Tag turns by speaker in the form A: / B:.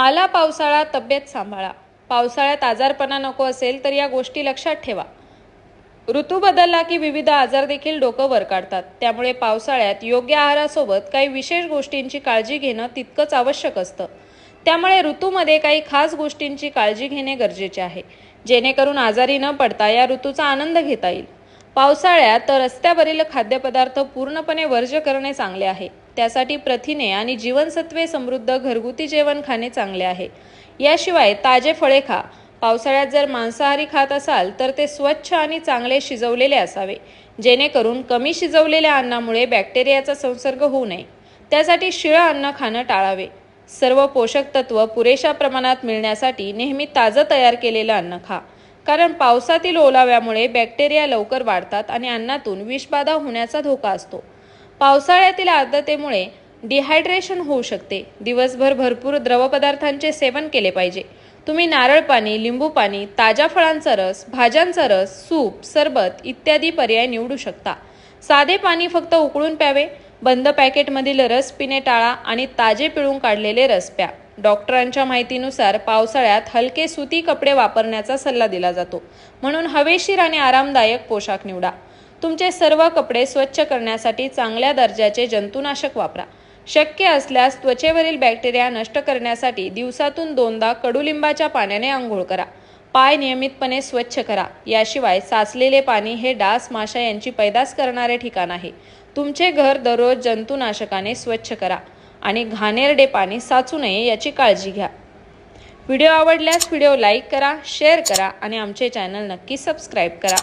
A: आला पावसाळा तब्येत सांभाळा. पावसाळ्यात आजारपणा नको असेल तर या गोष्टी लक्षात ठेवा. ऋतू बदलला की विविध आजार देखील डोकं वर काढतात त्यामुळे पावसाळ्यात योग्य आहारासोबत काही विशेष गोष्टींची काळजी घेणं तितकंच आवश्यक असतं. त्यामुळे ऋतूमध्ये काही खास गोष्टींची काळजी घेणे गरजेचे आहे. जेणेकरून आजारी न पडता या ऋतूचा आनंद घेता येईल. पावसाळ्यात रस्त्यावरील खाद्यपदार्थ पूर्णपणे वर्ज्य करणे चांगले आहे. त्यासाठी प्रथिने आणि जीवनसत्वे समृद्ध घरगुती जेवण खाणे चांगले आहे. याशिवाय ताजे फळे खा. पावसाळ्यात जर मांसाहारी खात असाल तर ते स्वच्छ आणि चांगले शिजवलेले असावे. जेणेकरून कमी शिजवलेल्या अन्नामुळे बॅक्टेरियाचा संसर्ग होऊ नये. त्यासाठी शिळं अन्न खाणं टाळावे. सर्व पोषक तत्व पुरेशा प्रमाणात मिळण्यासाठी नेहमी ताजं तयार केलेलं अन्न खा. कारण पावसातील ओलाव्यामुळे बॅक्टेरिया लवकर वाढतात आणि अन्नातून विषबाधा होण्याचा धोका असतो. पावसाळ्यातील आर्द्रतेमुळे डिहायड्रेशन होऊ शकते. दिवसभर भरपूर द्रवपदार्थांचे सेवन केले पाहिजे. तुम्ही नारळ पाणी लिंबू पाणी ताज्या फळांचा रस भाज्यांचा रस सूप सरबत इत्यादी पर्याय निवडू शकता. साधे पाणी फक्त उकळून प्यावे. बंद पॅकेटमधील रस पिणे टाळा आणि ताजे पिळून काढलेले रस प्या. डॉक्टरांच्या माहितीनुसार पावसाळ्यात हलके सुती कपडे वापरण्याचा सल्ला दिला जातो. म्हणून हवेशीर आणि आरामदायक पोशाख निवडा. तुमचे सर्व कपडे स्वच्छ करण्यासाठी चांगल्या दर्जाचे जंतुनाशक वापरा. शक्य असल्यास त्वचेवरील बॅक्टेरिया नष्ट करण्यासाठी दिवसातून दोनदा कडुलिंबाच्या पाण्याने आंघोळ करा. पाय नियमितपणे स्वच्छ करा. याशिवाय साचलेले पाणी हे डास माशा यांची पैदास करणारे ठिकाण आहे. तुमचे घर दररोज जंतुनाशकाने स्वच्छ करा. आणि घाणेरडे पाणी साचू नये याची काळजी घ्या. व्हिडिओ आवडल्यास व्हिडिओ लाईक करा शेअर करा आणि आमचे चॅनल नक्की सबस्क्राईब करा.